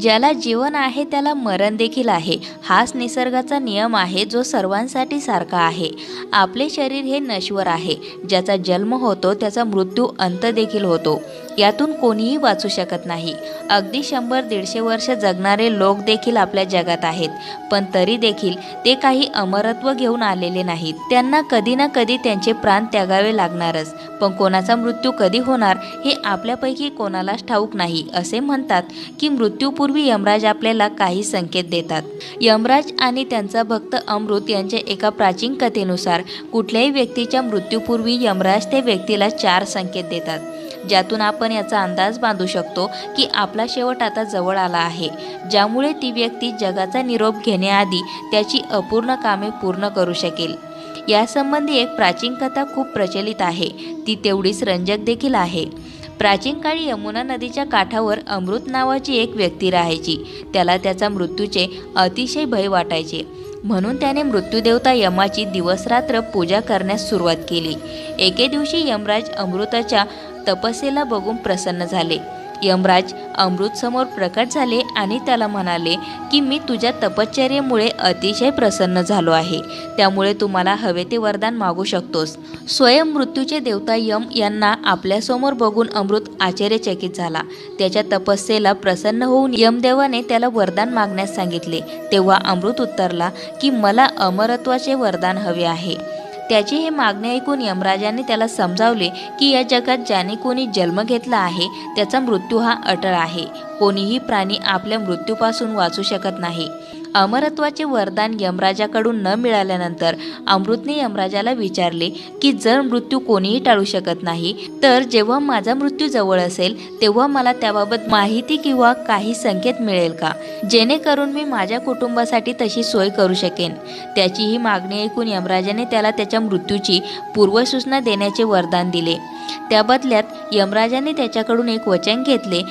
ज्याला जीवन आहे त्याला मरण देखील आहे. हाच निसर्गाचा नियम आहे जो सर्वांसाठी सारखा आहे. आपले शरीर हे नश्वर आहे. ज्याचा जन्म होतो त्याचा मृत्यू अंत देखील होतो. यातून कोणीही वाचू शकत नाही. अगदी शंभर दीडशे वर्ष जगणारे लोक देखील आपल्या जगात आहेत. पण तरी देखील ते काही अमरत्व घेऊन आलेले नाहीत. त्यांना कधी ना कधी त्यांचे प्राण त्यागावे लागणारच. पण कोणाचा मृत्यू कधी होणार हे आपल्यापैकी कोणालाच ठाऊक नाही असे म्हणतात की मृत्यूपूर्वी यमराज आपल्याला काही संकेत देतात. यमराज आणि त्यांचा भक्त अमृत यांच्या एका प्राचीन कथेनुसार कुठल्याही व्यक्तीच्या मृत्यूपूर्वी यमराज त्या व्यक्तीला चार संकेत देतात. ज्यातून आपण याचा अंदाज बांधू शकतो की आपला शेवट आता जवळ आला आहे. ज्यामुळे ती व्यक्ती जगाचा निरोप घेण्याआधी त्याची अपूर्ण कामे पूर्ण करू शकेल. यासंबंधी एक प्राचीन कथा खूप प्रचलित आहे. ती तेवढीच रंजक देखील आहे. प्राचीन काळी यमुना नदीच्या काठावर अमृत नावाची एक व्यक्ती राहायची. त्याला त्याचा मृत्यूचे अतिशय भय वाटायचे. म्हणून त्याने मृत्यूदेवता यमाची दिवसरात्र पूजा करण्यास सुरुवात केली. एके दिवशी यमराज अमृताच्या तपस्येला बघून प्रसन्न झाले. यमराज अमृत समोर प्रकट झाले आणि त्याला म्हणाले की मी तुझ्या तपश्चर्येमुळे अतिशय प्रसन्न झालो आहे. त्यामुळे तुम्हाला हवे ते वरदान मागू शकतोस. स्वयं मृत्यूचे देवता यम यांना आपल्यासमोर बघून अमृत आश्चर्यचकित झाला. त्याच्या तपस्येला प्रसन्न होऊन यमदेवाने त्याला वरदान मागण्यास सांगितले. तेव्हा अमृत उत्तरला की मला अमरत्वाचे वरदान हवे आहे. त्याची हे मागणे ऐकून यमराजाने त्याला समजावले की या जगात ज्याने कोणी जन्म घेतला आहे त्याचा मृत्यू हा अटळ आहे. कोणीही प्राणी आपल्या मृत्यूपासून वाचू शकत नाही. अमरत्वाचे वरदान यमराजाकडून न मिळाल्यानंतर अमृतने यमराजाला विचारले की जर मृत्यू कोणीही टाळू शकत नाही तर जेव्हा माझा मृत्यू जवळ असेल तेव्हा मला त्याबाबत माहिती किंवा काही संकेत मिळेल का? जेणेकरून मी माझ्या कुटुंबासाठी तशी सोय करू शकेन. त्याची ही मागणी ऐकून यमराजाने त्याला त्याच्या मृत्यूची पूर्वसूचना देण्याचे वरदान दिले. त्या बदल्यात यमराजाने त्याच्याकडून एक वचन घेतले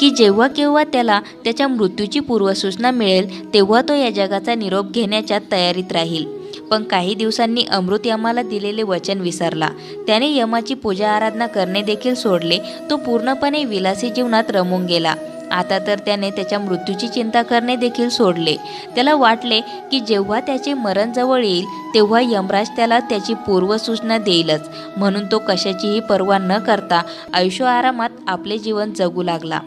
की जेव्हा केव्हा त्याला त्याच्या मृत्यूची पूर्वसूचना मिळेल तेव्हा तो या जगाचा निरोप घेण्याच्या तयारीत राहील. पण काही दिवसांनी अमृत यमाला दिलेले वचन विसरला. त्याने यमाची पूजा आराधना करणे देखील सोडले. तो पूर्णपणे विलासी जीवनात रमून गेला. आता तर त्याने त्याच्या मृत्यूची चिंता करणे देखील सोडले. त्याला वाटले की जेव्हा त्याचे मरण जवळ येईल तेव्हा यमराज त्याला त्याची पूर्वसूचना देईलच. म्हणून तो कशाचीही पर्वा न करता आयुष्य आरामात आपले जीवन जगू लागला.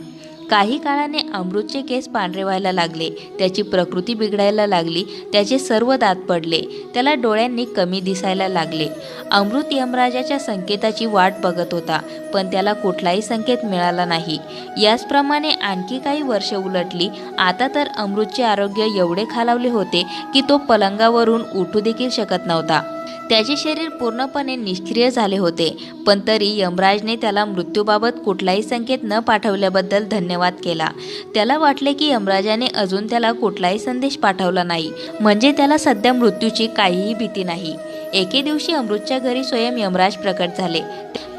काही काळाने अमृतचे केस पांढरे व्हायला लागले. त्याची प्रकृती बिघडायला लागली. त्याचे सर्व दात पडले. त्याला डोळ्यांनी कमी दिसायला लागले. अमृत यमराजाच्या संकेताची वाट बघत होता पण त्याला कुठलाही संकेत मिळाला नाही. याचप्रमाणे आणखी काही वर्ष उलटली. आता तर अमृतचे आरोग्य एवढे खालावले होते की तो पलंगावरून उठू देखील शकत नव्हता. त्याचे शरीर पूर्णपणे निष्क्रिय झाले होते. पण तरी यमराजने त्याला मृत्यूबाबत कुठलाही संकेत न पाठवल्याबद्दल धन्यवाद केला. त्याला वाटले की यमराजाने अजून त्याला कुठलाही संदेश पाठवला नाही. म्हणजे त्याला सध्या मृत्यूची काहीही भीती नाही. एके दिवशी अमृतच्या घरी स्वयं यमराज प्रकट झाले.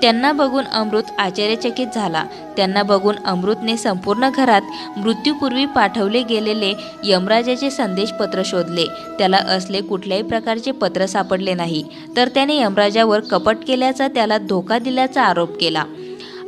त्यांना बघून अमृत आश्चर्यचकित झाला. त्यांना बघून अमृतने संपूर्ण घरात मृत्यूपूर्वी पाठवले गेलेले यमराजाचे संदेशपत्र शोधले. त्याला असले कुठल्याही प्रकारचे पत्र सापडले नाही. तर त्याने यमराजावर कपट केल्याचा त्याला धोका दिल्याचा आरोप केला.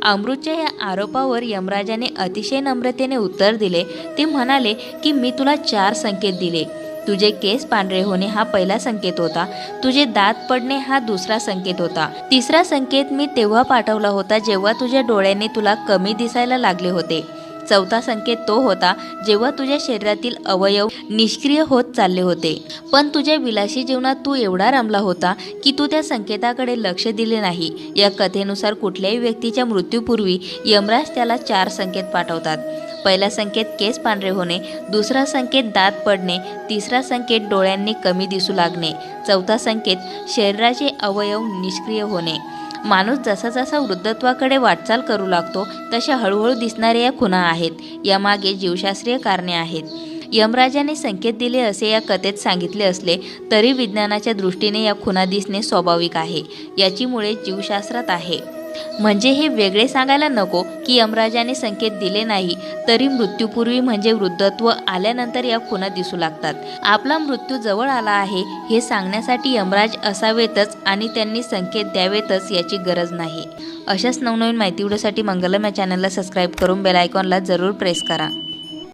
अमृतच्या या आरोपावर यमराजाने अतिशय नम्रतेने उत्तर दिले. ते म्हणाले की मी तुला चार संकेत दिले. तुझे केस पांढरे होणे हा पहिला संकेत होता. तुझे दात पडणे हा दुसरा संकेत होता. तिसरा संकेत मी तेव्हा पाठवला होता जेव्हा तुझ्या डोळ्याने तुला कमी दिसायला लागले होते. चौथा संकेत तो होता जेव्हा तुझ्या शरीरातील अवयव निष्क्रिय होत चालले होते. पण तुझ्या विलासी जीवनात तू एवढा रमला होता की तू त्या संकेताकडे लक्ष दिले नाही. या कथेनुसार कुठल्याही व्यक्तीच्या मृत्यूपूर्वी यमराज त्याला चार संकेत पाठवतात. पहिला संकेत केस पांढरे होणे दुसरा संकेत दात पडणे तिसरा संकेत डोळ्यांनी कमी दिसू लागणे चौथा संकेत शरीराचे अवयव निष्क्रिय होणे. माणूस जसा जसा वृद्धत्वाकडे वाटचाल करू लागतो तशा हळूहळू दिसणाऱ्या या खुणा आहेत. यामागे जीवशास्त्रीय कारणे आहेत. यमराजाने संकेत दिले असे या कथेत सांगितले असले तरी विज्ञानाच्या दृष्टीने या खुणा दिसणे स्वाभाविक आहे. याची मुळे जीवशास्त्रात आहे. म्हणजे हे वेगळे सांगायला नको की यमराजाने संकेत दिले नाही तरी मृत्यूपूर्वी म्हणजे वृद्धत्व आल्यानंतर या खुना दिसू लागतात. आपला मृत्यू जवळ आला आहे हे सांगण्यासाठी यमराज असावेतच आणि त्यांनी संकेत द्यावेतच याची गरज नाही. अशाच नवनवीन माहिती व्हिडिओसाठी मंगलम या चॅनलला सबस्क्राईब करून बेल आयकॉनला जरूर प्रेस करा.